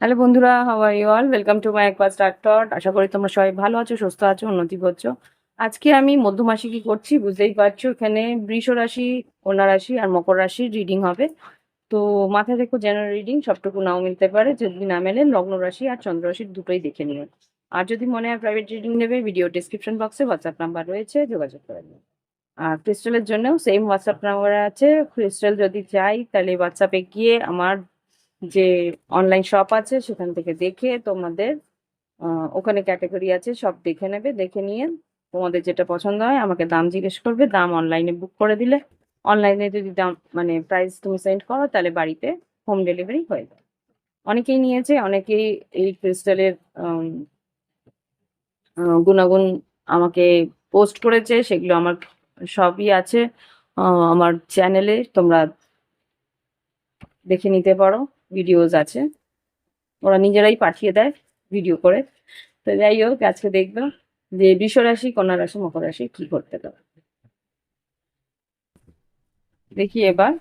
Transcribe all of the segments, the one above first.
Hello বন্ধুরা how are you all welcome to my একবার start টট আশা করি তোমরা সবাই ভালো আছো, সুস্থ আছো, উন্নতি করছ। আজকে আমি মধ্যমাসে কি করছি, বুঝতেই পারছ, এখানে বৃষ রাশি, কন্যা রাশি আর মকর রাশির রিডিং হবে। তো মাথায় রেখো জেনারেল রিডিং সবটুকু নাও মিলতে পারে, যদি না মেলে লগ্ন রাশি আর চন্দ্র রাশির দুটোই দেখে নিও। আর যদি মনে হয় প্রাইভেট রিডিং নেবে ভিডিও ডিসক্রিপশন বক্সে হোয়াটসঅ্যাপ নাম্বার রয়েছে, যোগাযোগ করে নিও। আর ক্রিস্টালের জন্যও সেম হোয়াটসঅ্যাপ নাম্বার আছে। ক্রিস্টাল যদি চাই, তাহলে হোয়াটসঅ্যাপে গিয়ে আমার যে অনলাইন শপ আছে, সেখান থেকে দেখে তোমাদের ওখানে ক্যাটাগরি আছে, সব দেখে নেবে, দেখে নিয়ে তোমাদের যেটা পছন্দ হয় আমাকে দাম জিজ্ঞেস করবে, দাম অনলাইনে বুক করে দিলে। অনলাইনে যদি দাম মানে প্রাইস তুমি সেন্ড করো, তাহলে বাড়িতে হোম ডেলিভারি হয়ে যায় অনেকেই নিয়েছে, অনেকেই এই ক্রিস্টালের গুণাগুণ আমাকে পোস্ট করেছে, সেগুলো আমার সবই আছে। আমার চ্যানেলে তোমরা দেখে নিতে পারো। ভিডিওস আছে। ওরা নিজেরাই পাঠিয়ে দেয় ভিডিও করে। তো যাই হোক, আজকে দেখব যে বৃষ রাশি, কন্যা রাশি, মকর রাশি কি করতে পারে। দেখি এবার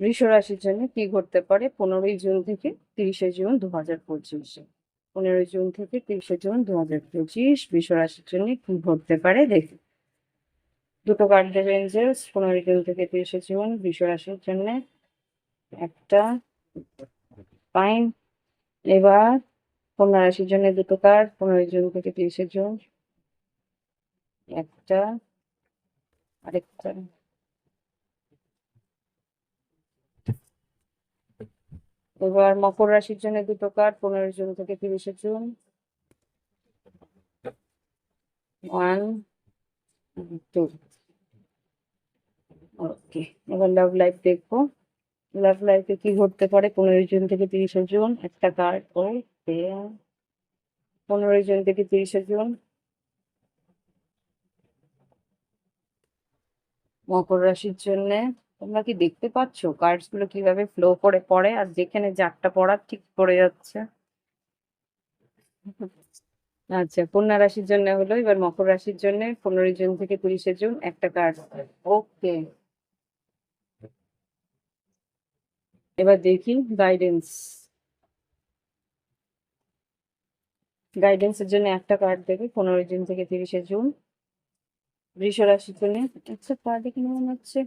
বৃষ রাশির জন্য কি ঘটতে পারে পনেরোই জুন থেকে তিরিশে জুন দু হাজার পঁচিশে। পনেরোই জুন থেকে তিরিশে জুন দু হাজার পঁচিশ বৃষ রাশির জন্য কি ঘটতে পারে দেখি। দুটো কার্ড দেবে এঞ্জেলস পনেরোই জুন থেকে তিরিশে জুন বৃষ রাশির জন্য একটা ফাইন এবার পনেরো রাশির জন্য দুটো কার্ড পনেরোই জুন থেকে তিরিশে জুন। একটা, আরেকটা। এবার মকর রাশির জন্য দুটো কার্ড পনেরোই জুন থেকে তিরিশে জুন। ওয়ান টু ওকে এবার লাভ লাইফ দেখব। লাভ লাইফে কি ঘটতে পারে? পনেরোই জুন থেকে তিরিশে জুন, একটা কার্ড ওই পনেরোই জুন থেকে তিরিশে জুন। মকর রাশির জন্য, তোমরা কি দেখতে পাচ্ছ? কার্ডসগুলো কীভাবে ফ্লো করে পড়ে আর যেখানে যারটা পড়ার ঠিক পড়ে যাচ্ছে? আচ্ছা কন্যা রাশির জন্য হলো, এবার মকর রাশির জন্য পনেরোই জুন থেকে তিরিশে জুন, একটা কার্ড ওকে এবার দেখি গাইডেন্স গাইডেন্সের জন্য একটা কার্ড দেবে পনেরোই জুন থেকে তিরিশে জুন। বৃষ রাশির জন্য আচ্ছা কার্ড এখানে মনে হচ্ছে?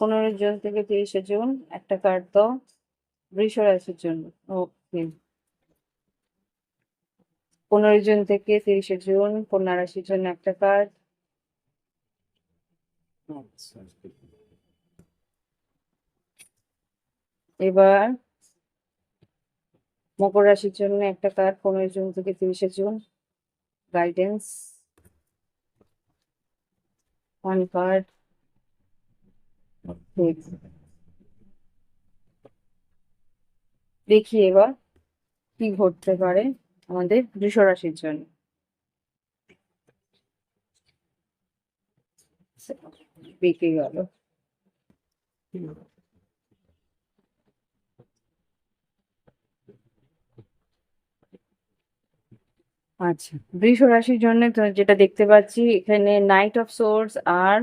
পনেরোই জুন থেকে তিরিশে জুন, একটা কার্ড দাও। বৃষ রাশির জন্য ওকে পনেরোই জুন থেকে তিরিশে জুন, কন্যা রাশির জন্য একটা কার্ড আচ্ছা এবার মকর রাশির জন্য একটা কার্ড পনেরোই জুন থেকে তিরিশে জুন গাইডেন্স ওয়ান কার্ড দেখি এবার কি ঘটতে পারে আমাদের বৃষ রাশির জন্য। বেঁকে গেল। আচ্ছা বৃষ রাশির জন্য যেটা দেখতে পাচ্ছি, এখানে নাইট অফ সোর্স আর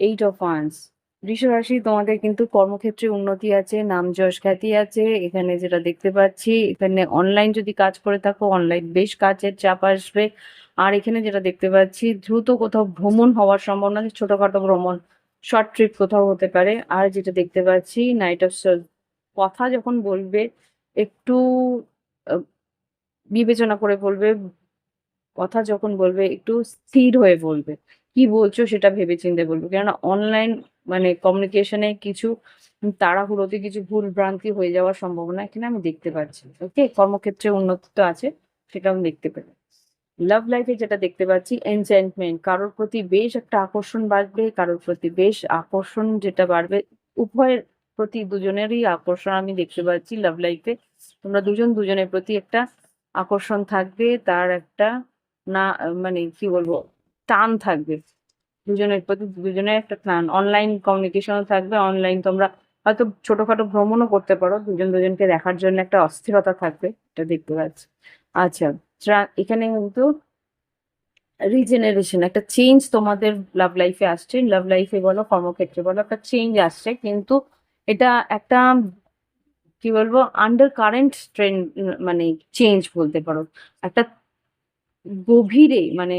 এইট অফ ওয়ান্স বৃষ রাশি তোমাদের কিন্তু কর্মক্ষেত্রে উন্নতি আছে, নাম যশ খ্যাতি আছে। এখানে যেটা দেখতে পাচ্ছি, এখানে অনলাইন যদি কাজ করে থাকো অনলাইন বেশ কাজের চাপ আসবে। আর এখানে যেটা দেখতে পাচ্ছি, দ্রুত কোথাও ভ্রমণ হওয়ার সম্ভাবনা আছে, ছোটখাটো ভ্রমণ শর্ট ট্রিপ কোথাও হতে পারে। আর যেটা দেখতে পাচ্ছি নাইট অফ সোর্স কথা যখন বলবে, একটু বিবেচনা করে বলবে কথা যখন বলবে, একটু স্থির হয়ে বলবে। কি বলছো সেটা ভেবেচিন্তে বলবে। কেননা অনলাইন মানে কমিউনিকেশনে কিছু তাড়াহুড়োতে কিছু ভুল ভ্রান্তি হয়ে যাওয়ার সম্ভাবনা এখানে আমি দেখতে পাচ্ছি। ওকে কর্মক্ষেত্রে উন্নতি তো আছে সেটা আমি দেখতে পেলাম। লাভ লাইফে যেটা দেখতে পাচ্ছি এনচেন্টমেন্ট কারোর প্রতি বেশ একটা আকর্ষণ বাড়বে, কারোর প্রতি বেশ আকর্ষণ যেটা বাড়বে, উভয়ের প্রতি দুজনেরই আকর্ষণ আমি দেখতে পাচ্ছি লাভ লাইফে তোমরা দুজন দুজনের প্রতি একটা আকর্ষণ থাকবে, তার একটা না মানে কি বলব, টান থাকবে। দুজনের প্রতি দুজনের একটা টান অনলাইন কমিউনিকেশনও থাকবে অনলাইন তোমরা হয়তো ছোটখাটো ভ্রমণও করতে পারো, দুজন দুজনকে দেখার জন্য একটা অস্থিরতা থাকবে, এটা দেখতে পাচ্ছি। আচ্ছা এখানে কিন্তু রিজেনারেশন একটা চেঞ্জ তোমাদের লাভ লাইফে আসছে। লাভ লাইফে বলো, কর্মক্ষেত্রে বলো, একটা চেঞ্জ আসছে, কিন্তু এটা একটা, কি বলব আন্ডার কারেন্ট ট্রেন্ড মানে চেঞ্জ বলতে পারো। একটা গভীরে মানে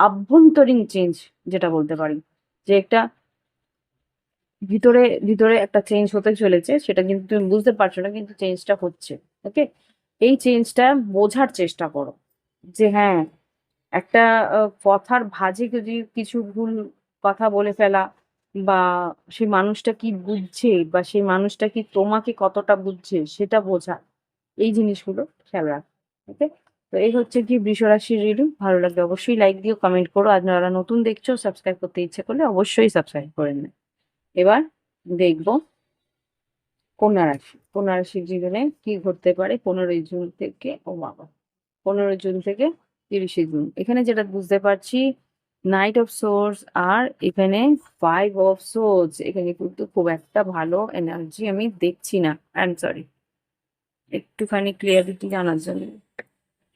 আভ্যন্তরীণ চেঞ্জ যেটা বলতে পারি যে একটা ভিতরে ভিতরে একটা চেঞ্জ হতে চলেছে সেটা কিন্তু তুমি বুঝতে পারছ না কিন্তু চেঞ্জটা হচ্ছে ওকে এই চেঞ্জটা বোঝার চেষ্টা করো যে হ্যাঁ একটা কথার ভাঁজে যদি কিছু ভুল কথা বলে ফেলা বা সেই মানুষটা কি বুঝছে বা সেই মানুষটা কি তোমাকে কতটা বুঝছে সেটা বোঝা এই জিনিসগুলো খেয়াল রাখ ওকে তো এই হচ্ছে কি বৃষরাশির রিডিং ভালো লাগলে অবশ্যই লাইক দিও কমেন্ট করো। আর যারা নতুন দেখছ সাবস্ক্রাইব করতে ইচ্ছে করলে অবশ্যই সাবস্ক্রাইব করে নেবে। এবার দেখব কন্যা রাশি। কন্যা রাশির জীবনে কি ঘটতে পারে পনেরোই জুন থেকে, ও বাবা, পনেরোই জুন থেকে তিরিশে জুন। এখানে যেটা বুঝতে পারছি নাইট অফ সোর্স আর এখানে ফাইভ অফ সোর্স এখানে কিন্তু খুব একটা ভালো এনার্জি আমি দেখছি না। আই এম সরি একটুখানি ক্লিয়ারিটি জানার জন্য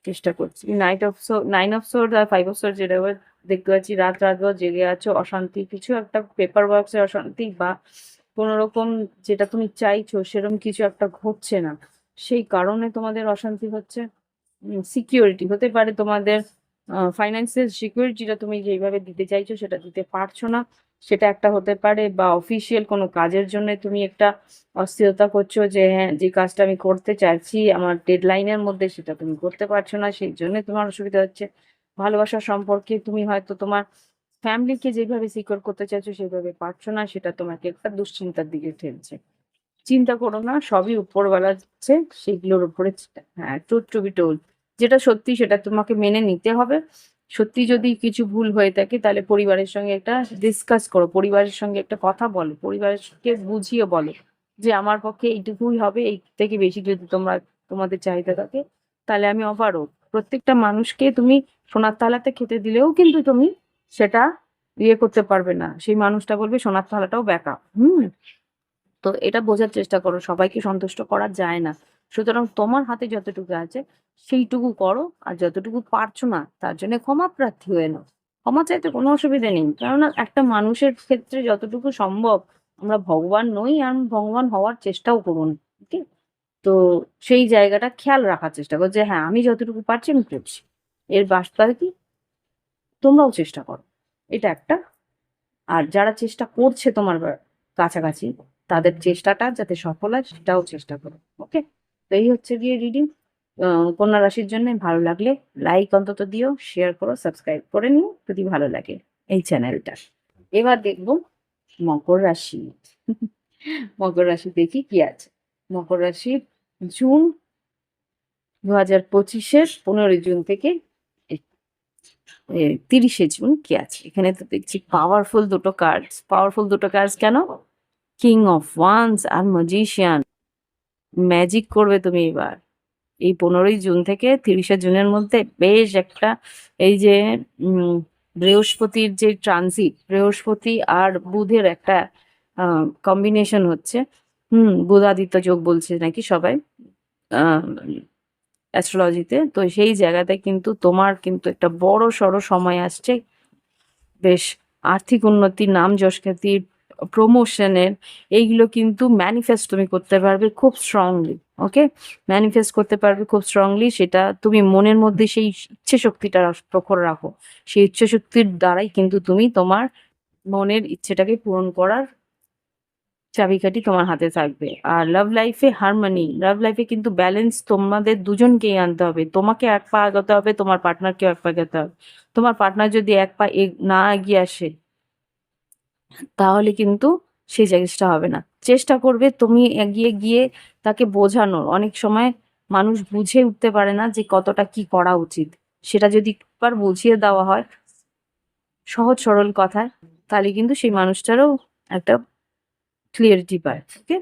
চেষ্টা করছি। Knight of swords nine of swords R five of swords যেটা দেখতে পাচ্ছি, রাত রাতভর জেগে আছো, অশান্তি, কিছু একটা পেপার ওয়ার্কসে অশান্তি বা কোনো রকম যেটা তুমি চাইছো, সেরকম কিছু একটা ঘটছে না। সেই কারণে তোমাদের অশান্তি হচ্ছে। সিকিউরিটি হতে পারে তোমাদের ফাইন্যান্সিয়াল সিকিউরিটিটা তুমি যেইভাবে দিতে চাইছো সেটা দিতে পারছ না। সেটা একটা হতে পারে বা অফিসিয়াল কোনো কাজের জন্য তুমি একটা অস্থিরতা করছ যে হ্যাঁ যে কাজটা আমি করতে চাইছি, আমার ডেডলাইনের মধ্যে সেটা তুমি করতে পারছ না, সেই জন্য তোমার অসুবিধা হচ্ছে। ভালোবাসা সম্পর্কে তুমি হয়তো তোমার ফ্যামিলিকে যেভাবে সিকিউর করতে চাইছো সেভাবে পারছ না, সেটা তোমাকে একটা দুশ্চিন্তার দিকে ঠেলছে। চিন্তা করো না, সবই উপরওয়ালা হচ্ছে সেগুলোর উপরে হ্যাঁ ট্রুথ টু বি টোল্ড যেটা সত্যি সেটা তোমাকে মেনে নিতে হবে। সত্যি যদি কিছু ভুল হয়ে থাকে, তাহলে পরিবারের সঙ্গে একটা ডিসকাস করো, পরিবারের সঙ্গে একটা কথা বলো, পরিবারকে বুঝিয়ে বলো যে আমার পক্ষে এইটুকুই হবে, এই থেকে বেশি যদি তোমরা, তোমাদের চাহিদা থাকে, তাহলে আমি অপারো প্রত্যেকটা মানুষকে তুমি সোনার তালাতে খেতে দিলেও কিন্তু তুমি সেটা ইয়ে করতে পারবে না। সেই মানুষটা বলবে সোনার থালাটাও ব্যাকা হুম? তো এটা বোঝার চেষ্টা করো, সবাইকে সন্তুষ্ট করা যায় না। সুতরাং তোমার হাতে যতটুকু আছে, সেইটুকু করো, আর যতটুকু পারছ না, তার জন্য ক্ষমা প্রার্থী হয়ে নাও। ক্ষমা চাইতে কোনো অসুবিধা নেই, কেননা একটা মানুষের ক্ষেত্রে যতটুকু সম্ভব আমরা ভগবান নই, আর ভগবান হওয়ার চেষ্টাও করুন ঠিক তো সেই জায়গাটা খেয়াল রাখার চেষ্টা করো যে হ্যাঁ আমি যতটুকু পারছি আমি করছি। এর বাস্তবে কি? তোমরাও চেষ্টা করো, এটা একটা। আর যারা চেষ্টা করছে তোমার কাছাকাছি, তাদের চেষ্টাটা যাতে সফল হয়, সেটাও চেষ্টা করো ওকে তো এই হচ্ছে গিয়ে রিডিং কন্যা রাশির জন্য ভালো লাগলে লাইক অন্তত দিও শেয়ার করো সাবস্ক্রাইব করে নিও, যদি ভালো লাগে এই চ্যানেলটা এবার দেখব মকর রাশি। মকর রাশি দেখি কি আছে। মকর রাশি জুন দু হাজার পঁচিশের পনেরোই জুন থেকে তিরিশে জুন কি আছে। এখানে তো দেখছি পাওয়ারফুল দুটো কার্ডস পাওয়ারফুল দুটো কার্ডস কেন? কিং অফ ওয়ান্স আর ম্যাজিশিয়ান ম্যাজিক করবে তুমি এবার। এই পনেরোই জুন থেকে তিরিশে জুনের মধ্যে বেশ একটা এই যে বৃহস্পতির যে ট্রানজিট বৃহস্পতি আর বুধের একটা কম্বিনেশন হচ্ছে। হুম, বুধাদিত্য যোগ বলছে নাকি সবাই অ্যাস্ট্রোলজিতে তো। সেই জায়গাতে কিন্তু তোমার কিন্তু একটা বড় সড়ো সময় আসছে। বেশ আর্থিক উন্নতি, নাম যশ খ্যাতির প্রমোশনের এইগুলো কিন্তু ম্যানিফেস্ট তুমি করতে পারবে খুব স্ট্রংলি ওকে ম্যানিফেস্ট করতে পারবে খুব স্ট্রংলি সেটা তুমি মনের মধ্যে সেই ইচ্ছে শক্তিটা প্রখর রাখো। সেই ইচ্ছে শক্তির দ্বারাই কিন্তু তুমি তোমার মনের ইচ্ছেটাকে পূরণ করার চাবিকাঠি তোমার হাতে থাকবে। আর লাভ লাইফে হারমোনি লাভ লাইফে কিন্তু ব্যালেন্স তোমাদের দুজনকেই আনতে হবে। তোমাকে এক পা আগাতে হবে, তোমার পার্টনারকেও এক পা আগাতে হবে। তোমার পার্টনার যদি এক পা না এগিয়ে আসে তাহলে কিন্তু সেই জিনিসটা হবে না। চেষ্টা করবে তুমি এগিয়ে গিয়ে তাকে বোঝানোর। অনেক সময় মানুষ বুঝে উঠতে পারে না যে কতটা কি করা উচিত। সেটা যদি একবার বুঝিয়ে দেওয়া হয়, সহজ সরল কথায়, তাহলে কিন্তু সেই মানুষটারও একটা ক্লিয়ারিটি পায় ওকে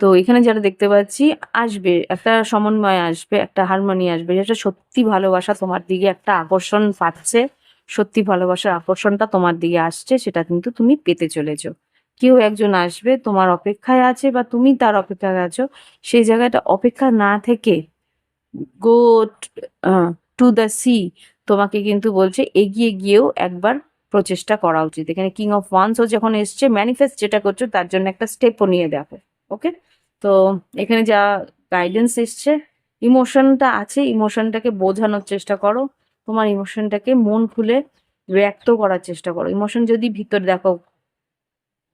তো এখানে যেটা দেখতে পাচ্ছি, আসবে, একটা সমন্বয় আসবে, একটা হারমোনি আসবে, যেটা সত্যি ভালোবাসা তোমার দিকে একটা আকর্ষণ পাচ্ছে। সত্যি ভালোবাসার আকর্ষণটা তোমার দিকে আসছে, সেটা কিন্তু তুমি পেতে চলেছ। কেউ একজন আসবে, তোমার অপেক্ষায় আছে বা তুমি তার অপেক্ষায় আছো, সেই জায়গাটা অপেক্ষা না থেকে গো টু দ্য সি তোমাকে কিন্তু বলছে এগিয়ে গিয়েও একবার প্রচেষ্টা করা উচিত। এখানে কিং অফ ওয়ান্সও যখন এসছে ম্যানিফেস্ট যেটা করছ তার জন্য একটা স্টেপও নিয়ে দেখো ওকে তো এখানে যা গাইডেন্স এসছে ইমোশনটা আছে ইমোশনটাকে বোঝানোর চেষ্টা করো। তোমার ইমোশনটাকে মন খুলে ব্যক্ত করার চেষ্টা করো। ইমোশন যদি ভিতর দেখো,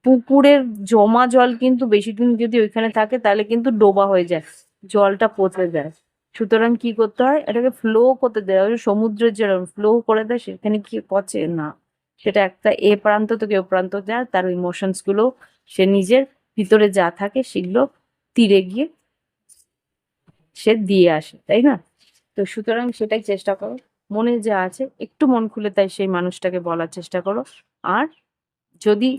পুকুরের জমা জল কিন্তু বেশি দিন যদি ওইখানে থাকে, তাহলে কিন্তু ডোবা হয়ে যায়, জলটা পচে যায়। সুতরাং কি করতে হয়? এটাকে ফ্লো করতে দেয়। সমুদ্রের যেরকম ফ্লো করে দেয়, সেখানে কি পচে? না। সেটা একটা এ প্রান্ত থেকে ও প্রান্ত যায়, তার ইমোশনসগুলো সে নিজের ভিতরে যা থাকে সেগুলো তীরে গিয়ে সে দিয়ে আসে, তাই না? তো সুতরাং সেটাই চেষ্টা করো। মনে যা আছে, একটু মন খুলে তাই সেই মানুষটাকে বলার চেষ্টা করো। আর যদি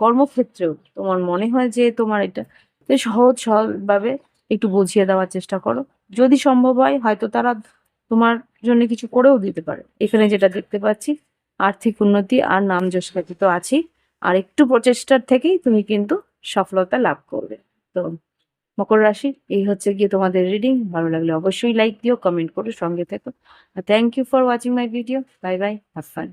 কর্মক্ষেত্রেও তোমার মনে হয় যে তোমার এটা সহজ সরলভাবে একটু বুঝিয়ে দেওয়ার চেষ্টা করো। যদি সম্ভব হয়, হয়তো তারা তোমার জন্য কিছু করেও দিতে পারে। এখানে যেটা দেখতে পাচ্ছি, আর্থিক উন্নতি আর নাম যশ তো আছেই আর একটু প্রচেষ্টার থেকেই তুমি কিন্তু সফলতা লাভ করবে। তো মকর রাশি, এই হচ্ছে গিয়ে তোমাদের রিডিং ভালো লাগলে অবশ্যই লাইক দিও কমেন্ট করো, সঙ্গে থেকো। Thank you for watching my video bye bye have fun